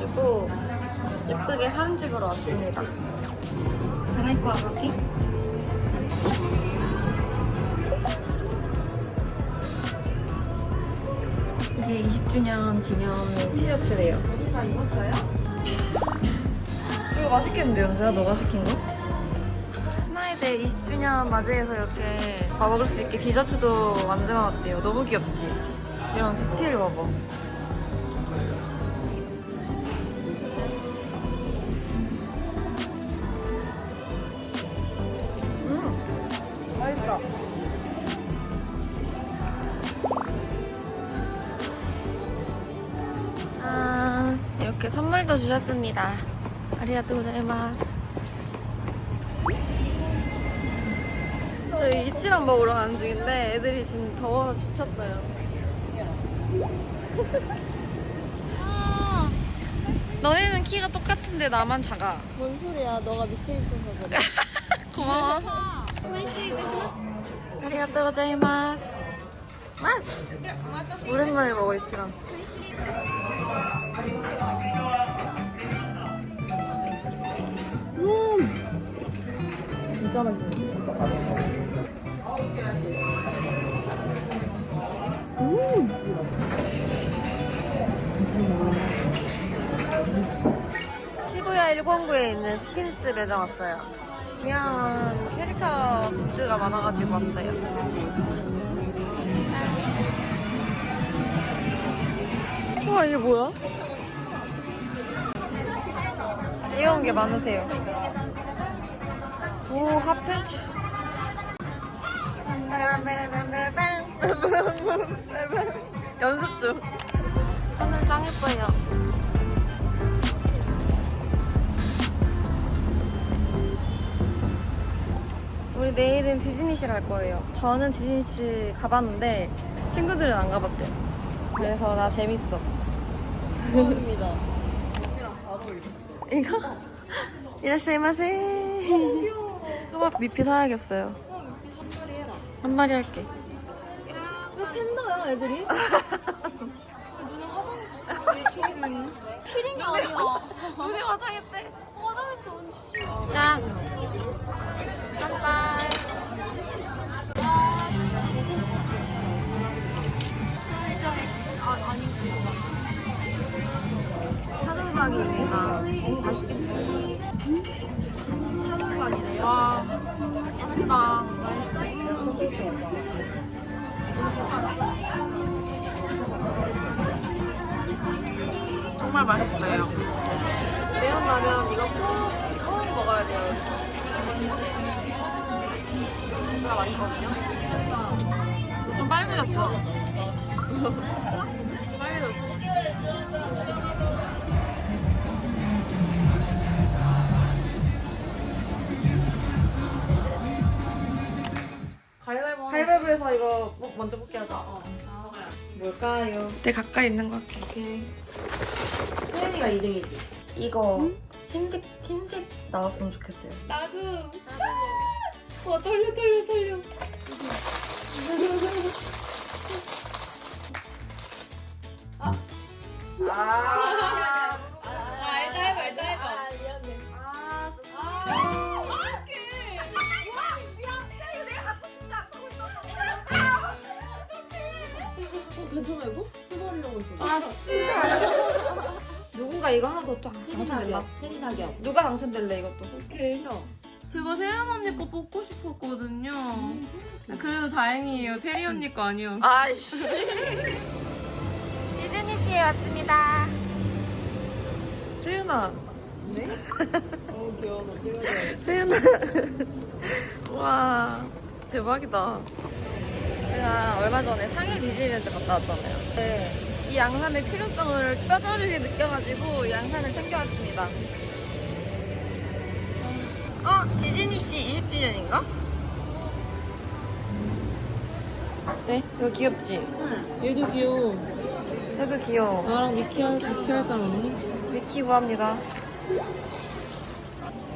입고 예쁘게 사진 찍으러 왔습니다. 갈아입고 와볼게. 이게 20주년 기념 티셔츠래요. 다 입었어요? 이거 맛있겠는데 연수야? 너가 시킨 거? 스나이드 20주년 맞이해서 이렇게 밥 먹을 수 있게 디저트도 만들어놨대요. 너무 귀엽지? 이런 디테일 봐봐. 주셨습니다. 아리가또 고자이마스. 저희 이치랑 먹으러 가는 중인데 애들이 지금 더워서 지쳤어요. 너네는 키가 똑같은데 나만 작아. 뭔 소리야? 너가 밑에 있어서 그래. 고마워. 아리가또 고자이마스. 맛! 오랜만에 먹어 이치랑. 맛있네. 시부야 109에 있는 스킨스 매장 왔어요. 그냥 캐릭터 굿즈가 많아가지고 왔어요. 와 이게 뭐야? 귀여운 게 많으세요. 오 핫팬츠. 연습 중. 하늘 짱 예뻐요. 우리 내일은 디즈니시 갈 거예요. 저는 디즈니시 가봤는데 친구들은 안 가봤대요. 그래서 나 재밌어. 처음입니다. 이거? 이라시마세. 초밥 미피 사야겠어요. 한 마리 할게. 왜 팬더야, 애들이? 눈에 화장했어. 키링이. 아니야. 눈에 화장했대. 화장했어, 언니 진짜. 야. 바이바이. 차돌박이입니다. 오, 맛있겠지. 맛있다. 정말 맛있어요. 매운 라면 이거 꼭, 꼭 먹어야 돼요. 진짜 맛있거든요. 좀 빨개졌어. 빨개졌어. 가위바위보. 가위바위보에서 이거 뭐- 먼저 뽑기 하자. 뭘까요? 내 가까이 있는 거 할게. 오케이. 세연이가 2등이지. 이거 흰색 흰색 나왔으면 좋겠어요. 나도. 와, 떨려, 떨려, 떨려. 아. 하려고 했어. 아, 누군가 이거 하나 더또 당첨될라? 테리 낙엽. 누가 당첨될래 이것도? 싫어. 제가 세연 언니 거 뽑고 싶었거든요. 그래도 다행이에요. 테리 언니 거 아니어서. 아이씨. 디즈니시에 왔습니다. 세윤아. 네? 어, 귀여워. 세윤아. 와, 대박이다. 제가 얼마 전에 상해 디즈니랜드 갔다 왔잖아요. 네, 이 양산의 필요성을 뼈저리게 느껴가지고 양산을 챙겨왔습니다. 어? 디즈니시 20주년인가? 네, 이거 귀엽지? 얘도 귀여워. 얘도 귀여워. 나랑 미키 할, 미키 할 사람 없니? 미키 구합니다.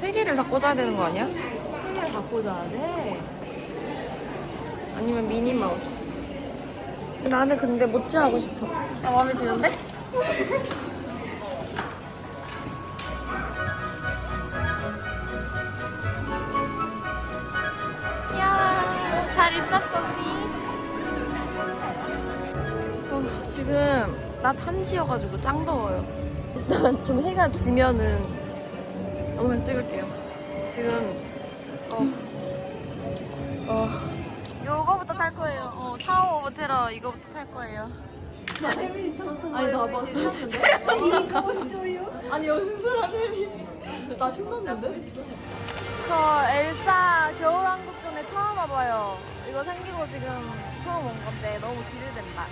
세 개를 다 꽂아야 되는 거 아니야? 하나를 갖고 자야 돼. 아니면 미니마우스. 나는 근데 모찌 하고 싶어. 나 마음에 드는데? 이야 잘 있었어 우리. 어, 지금 낮 1시여가지고 짱 더워요. 일단 좀 해가 지면은 영상 찍을게요. 지금 어, 어. 타워 오브 테러 이거부터 탈 거예요. 아니 나봐 신났는데? 아니 연수랑 혜리 나 신났는데? 저 엘사 겨울왕국 전에 처음 와봐요. 이거 생기고 지금 처음 온 건데 너무 기대된다.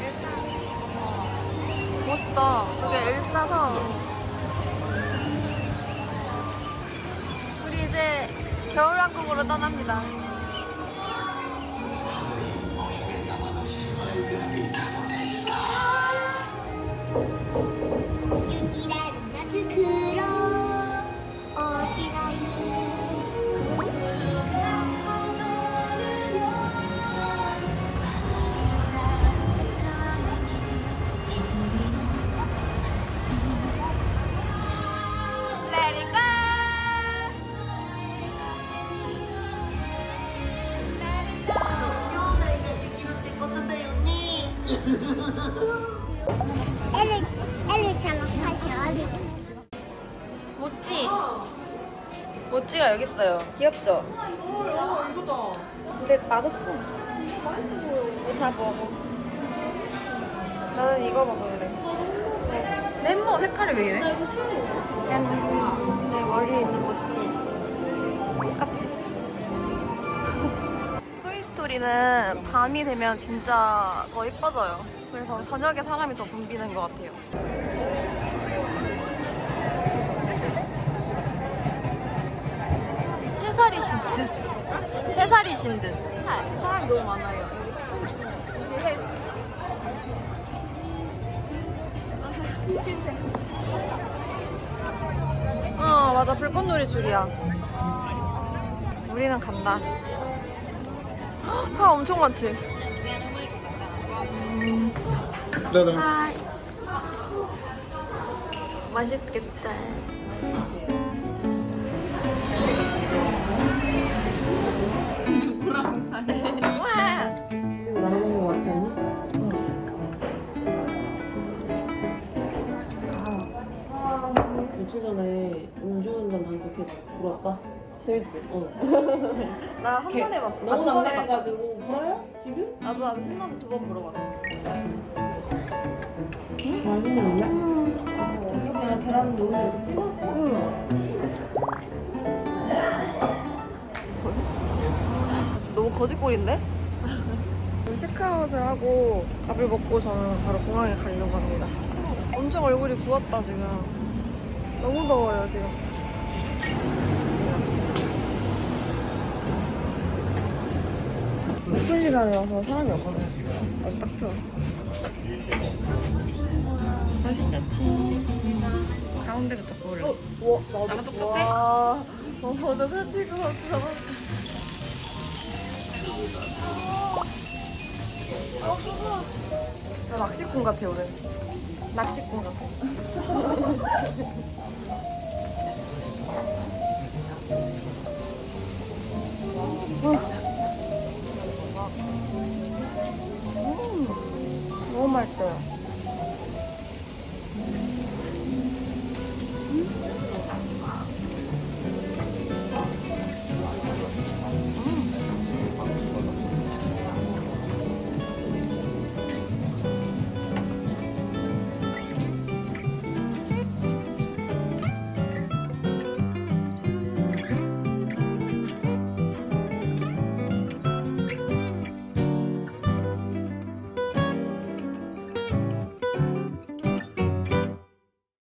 엘사. 어. 멋있다. 저게 엘사서. 우리 이제 겨울왕국으로 떠납니다. 엘리 엘리처럼 가셔 모찌. 모찌가 여기 있어요. 귀엽죠? 뭐야 이거다 근데 맛없어. 진짜 맛있어 보여. 다 먹어. 나는 이거 먹을래. 내 햄버거 색깔이 왜 이래? 이거 사야 약간 내 머리에 있는 모찌. 토이스토리는 밤이 되면 진짜 더 이뻐져요. 그래서 저녁에 사람이 더 붐비는 것 같아요. 세 살이신 듯. 세 살이신 듯. 사람이 너무 많아요. 어 맞아 불꽃놀이 줄이야 우리는 간다 헉, 사람 엄청 많지 맛있겠다 누구랑 사해? 와 이거 나눠먹는 거 맞지 않니? 아, 며칠 전에 음주운전 그렇게 물었다? 재밌지? 어. 나한 개- 번 해봤어 너무 아, 두번 해봤다. 난감해가지고 불어요? 지금? 나도 나도 신나서 두 번 물어봤어 맛있는데? 어, 그냥 계란 넣어서 이렇게 찍어? 지금 너무 거짓골인데? 체크아웃을 하고 밥을 먹고 저는 바로 공항에 가려고 합니다. 엄청 얼굴이 부었다 지금. 너무 더워요 지금. 시간이라서 사람이 없거든요. 아주 딱 좋아. 맛있겠지. 가운데부터 볼래. 와, 나도 똑같아? 와, 어, 나 사진 찍고 왔어. 나 낚시꾼 같아 오늘. 낚시꾼 같아. 어, 맛있어요.